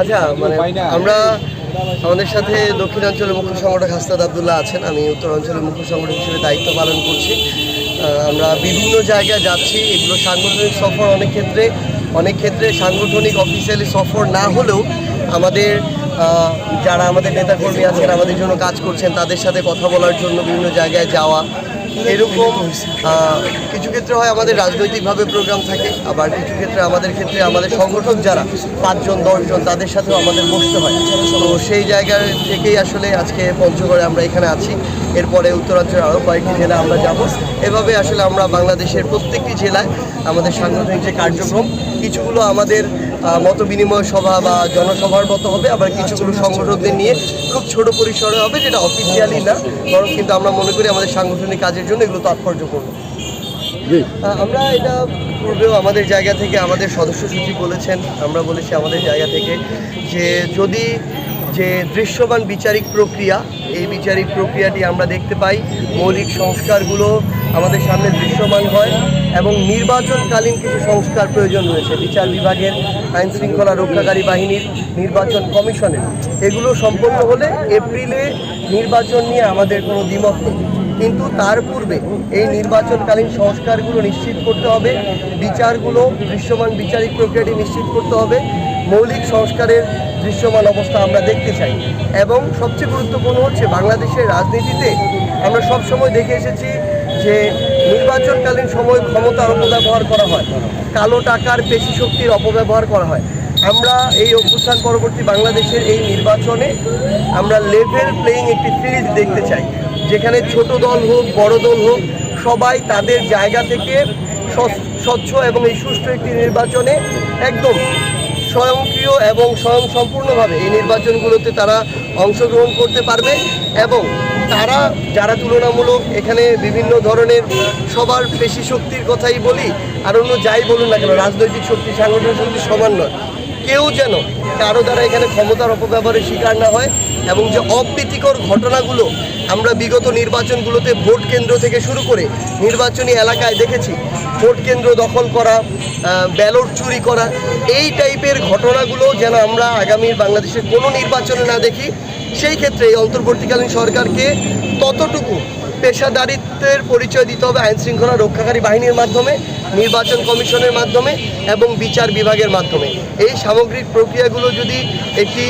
আচ্ছা মানে আমরা আমাদের সাথে দক্ষিণাঞ্চলের মুখ্য সংগঠক হাসনাদ আবদুল্লাহ আছেন, আমি উত্তরাঞ্চলের মুখ্য সংগঠক হিসেবে দায়িত্ব পালন করছি। আমরা বিভিন্ন জায়গায় যাচ্ছি, এগুলো সাংগঠনিক সফর অনেক ক্ষেত্রে অনেক ক্ষেত্রে সাংগঠনিক অফিসিয়ালি সফর না হলেও আমাদের যারা আমাদের নেতাকর্মী আছেন, আমাদের জন্য কাজ করছেন, তাদের সাথে কথা বলার জন্য বিভিন্ন জায়গায় যাওয়া এরকম কিছু ক্ষেত্রে হয় আমাদের রাজনৈতিকভাবে প্রোগ্রাম থাকে, আবার কিছু ক্ষেত্রে আমাদের ক্ষেত্রে আমাদের সংগঠক যারা, পাঁচজন, দশজন, তাদের সাথেও আমাদের বসতে হয়। তো সেই জায়গা থেকেই আসলে আজকে পঞ্চগড়ে আমরা এখানে আছি। এরপরে উত্তরাঞ্চলের আরও কয়েকটি জেলা আমরা যাব। এভাবে আসলে আমরা বাংলাদেশের প্রত্যেকটি জেলায় আমাদের সাংগঠনিক যে কার্যক্রম কিছুগুলো আমাদের মত বিনিময় সভা বা জনসভার মতো হবে। আবার কিছুগুলো সংগঠকদের নিয়ে খুব ছোট পরিসরে হবে যেটা অফিসিয়ালি না বরং কিন্তু আমরা মনে করি আমাদের সাংগঠনিক কাজের জন্য এগুলো তাৎপর্যপূর্ণ। আমরা এটা পূর্বেও আমাদের জায়গা থেকে আমাদের সদস্য সচিব বলেছেন। আমরা বলেছি আমাদের জায়গা থেকে যে যদি যে দৃশ্যমান বিচারিক প্রক্রিয়া, এই বিচারিক প্রক্রিয়াটি আমরা দেখতে পাই। মৌলিক সংস্কারগুলো আমাদের সামনে দৃশ্যমান হয় এবং নির্বাচনকালীন কিছু সংস্কার প্রয়োজন রয়েছে। বিচার বিভাগের আইন শৃঙ্খলা রক্ষাকারী বাহিনীর নির্বাচন কমিশনের। এগুলো সম্পন্ন হলে এপ্রিলে নির্বাচন নিয়ে আমাদের কোনো দ্বিমত নেই। কিন্তু তার পূর্বে এই নির্বাচনকালীন সংস্কারগুলো নিশ্চিত করতে হবে, বিচারগুলো, দৃশ্যমান বিচারিক প্রক্রিয়াটি নিশ্চিত করতে হবে, মৌলিক সংস্কারের দৃশ্যমান অবস্থা আমরা দেখতে চাই। এবং সবচেয়ে গুরুত্বপূর্ণ হচ্ছে বাংলাদেশের রাজনীতিতে আমরা সব সময় দেখে এসেছি যে নির্বাচনকালীন সময় ক্ষমতার অপব্যবহার করা হয়, কালো টাকার পেশি শক্তির অপব্যবহার করা হয়। আমরা এই অভ্যুত্থান পরবর্তী বাংলাদেশের এই নির্বাচনে আমরা লেভেল প্লেয়িং একটি ফিল্ড দেখতে চাই। যেখানে ছোট দল হোক, বড় দল হোক, সবাই তাদের জায়গা থেকে স্বচ্ছ- এবং এই সুষ্ঠু একটি নির্বাচনে একদম স্বয়ংক্রিয় এবং স্বয়ং সম্পূর্ণভাবে এই নির্বাচনগুলোতে তারা অংশগ্রহণ করতে পারবে এবং তারা যারা তুলনামূলক এখানে বিভিন্ন ধরনের সবার পেশি শক্তির কথাই বলি, আর অন্য যাই বলুন না কেন, রাজনৈতিক শক্তি, সাংগঠনিক শক্তি সমান নয়। কেউ যেন কারও দ্বারা এখানে ক্ষমতার অপব্যবহারের শিকার না হয় এবং যে অপ্রীতিকর ঘটনাগুলো আমরা বিগত নির্বাচনগুলোতে ভোট কেন্দ্র থেকে শুরু করে নির্বাচনী এলাকায় দেখেছি ভোট কেন্দ্র দখল করা ব্যালট চুরি করা, এই টাইপের ঘটনাগুলো যেন আমরা আগামী বাংলাদেশের কোনো নির্বাচনে না দেখি, সেই ক্ষেত্রে এই অন্তর্বর্তীকালীন সরকারকে ততটুকু পেশাদারিত্বের পরিচয় দিতে হবে আইন শৃঙ্খলা রক্ষাকারী বাহিনীর মাধ্যমে, নির্বাচন কমিশনের মাধ্যমে এবং বিচার বিভাগের মাধ্যমে। এই সামগ্রিক প্রক্রিয়াগুলো যদি একটি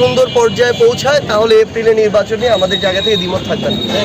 সুন্দর পর্যায়ে পৌঁছায় তাহলে এপ্রিলে নির্বাচনে আমাদের জায়গা থেকে দ্বিমত থাকবে না।